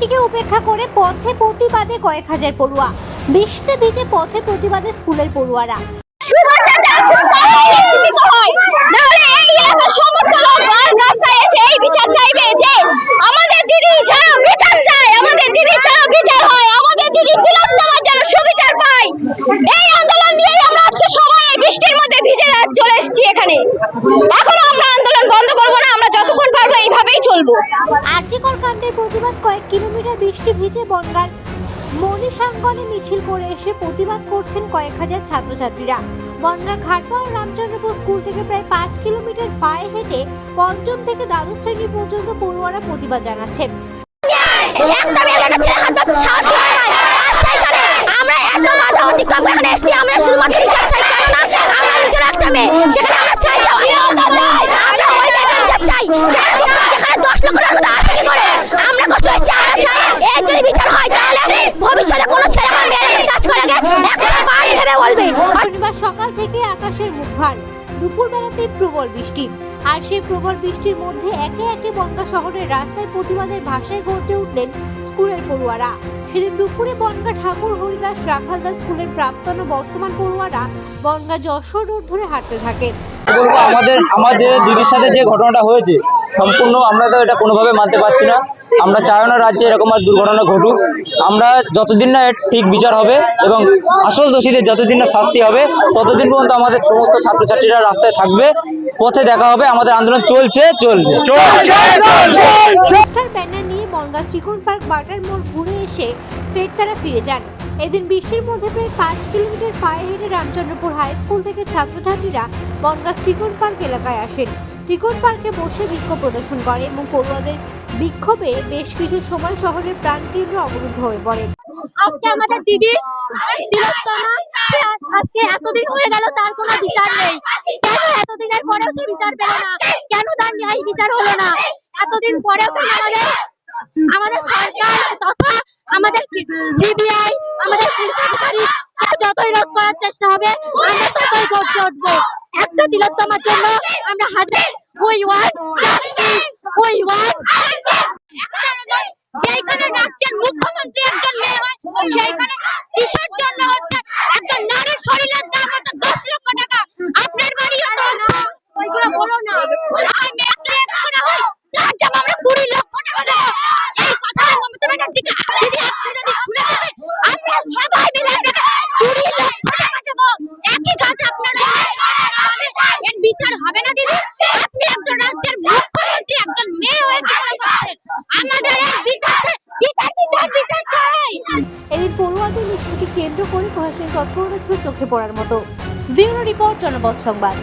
বৃষ্টিকে উপেক্ষা করে পথে প্রতিবাদে কয়েক হাজার পড়ুয়া। বৃষ্টিতে ভিজে পথে প্রতিবাদে স্কুলের পড়ুয়ারা। চলে এসেছি এখানে। এখনও আমরা আন্দোলন বন্ধ করব না, আমরা যতক্ষণ পারব এইভাবেই চলবো। আর্যিকর কাণ্ডের প্রতিবাদ কয়েক কিলোমিটার বৃষ্টি ভিজে বনগার মণিসাঙ্গনে মিছিল করে এসে প্রতিবাদ করছেন কয়েক হাজার ছাত্রছাত্রীরা। বনগা ঘাটপাড় রামচন্দ্রপুর স্কুল থেকে প্রায় পাঁচ কিলোমিটার পায়ে হেঁটে পঞ্চম থেকে দ্বাদশ শ্রেণি পর্যন্ত পড়ুয়ারা প্রতিবাদ জানাচ্ছে। আমরা এত বাধা অতিক্রম এখানে এসেছি আমরা শুধুমাত্র বিচার চাই কেননা আমরা নিজের একটা মেয়ে। সেখানে আমরা চাই আমরা ওই চাই যদি বিচার হয় তাহলে ভবিষ্যতে কোনো ছেলে আমার মেয়ের কাজ করে আগে একশো বাড়ি ভেবে বলবে। শনিবার সকাল থেকে আকাশের মুখ ভার। প্রবল বৃষ্টি। আর সেই প্রবল বৃষ্টির মধ্যে একে একে বনগা শহরের রাস্তায় প্রতিবাদের ভাষায় গড়তে উঠলেন স্কুলের পড়ুয়ারা। সেদিন দুপুরে বনগা ঠাকুর হরিদাস রাখালদাস স্কুলের প্রাক্তন ও বর্তমান পড়ুয়ারা বনগা যশোর রোড ধরে হাঁটতে থাকেন। আমাদের আমাদের দিদির সাথে যে ঘটনাটা হয়েছে সম্পূর্ণ আমরা তো এটা কোনোভাবে মানতে পারছি না। আমরা চাই না রাজ্যে এরকম আর দুর্ঘটনা ঘটুক। আমরা যতদিন না এর ঠিক বিচার হবে এবং আসল দোষীদের যতদিন না শাস্তি হবে ততদিন পর্যন্ত আমাদের সমস্ত ছাত্রছাত্রীরা রাস্তায় থাকবে পথে দেখা হবে আমাদের আন্দোলন চলছে চলবে। পোস্টার ব্যানার নিয়ে বনগা চিকন পার্ক বাটার মোড় ঘুরে এসে ফের তারা ফিরে যান। এদিন বৃষ্টির মধ্যে প্রায় পাঁচ কিলোমিটার পায়ে হেঁটে রামচন্দ্রপুর হাই স্কুল থেকে ছাত্রছাত্রীরা বনগা চিকন পার্ক এলাকায় আসেন। চিকন পার্কে বসে বিক্ষোভ প্রদর্শন করে এবং পড়ুয়াদের বিক্ষোভে বেশ কিছু সময় শহরের প্রাণকেন্দ্র অবরুদ্ধ হয়ে পড়ে। আজকে আমাদের দিদি আজকে এতদিন হয়ে গেল, তার কোনো বিচার নেই। কেন এতদিনের পরেও সে বিচার পেল না? কেন তার ন্যায় বিচার হলো না? এতদিন পরেও আমাদের আমাদের সরকার তথা আমাদের সিবিআই, আমাদের পুলিশ আধিকারিক যতই রোধ করার চেষ্টা হবে, আমরা ততই গর্জে উঠবো। একটা তিলোত্তমার জন্য আমরা হাজার। We want we want. সেইখানে কেন্দ্র করে প্রশাসনিক তৎপরতা ছিল চোখে পড়ার মতো। ব্যুরো রিপোর্ট জনপদ সংবাদ।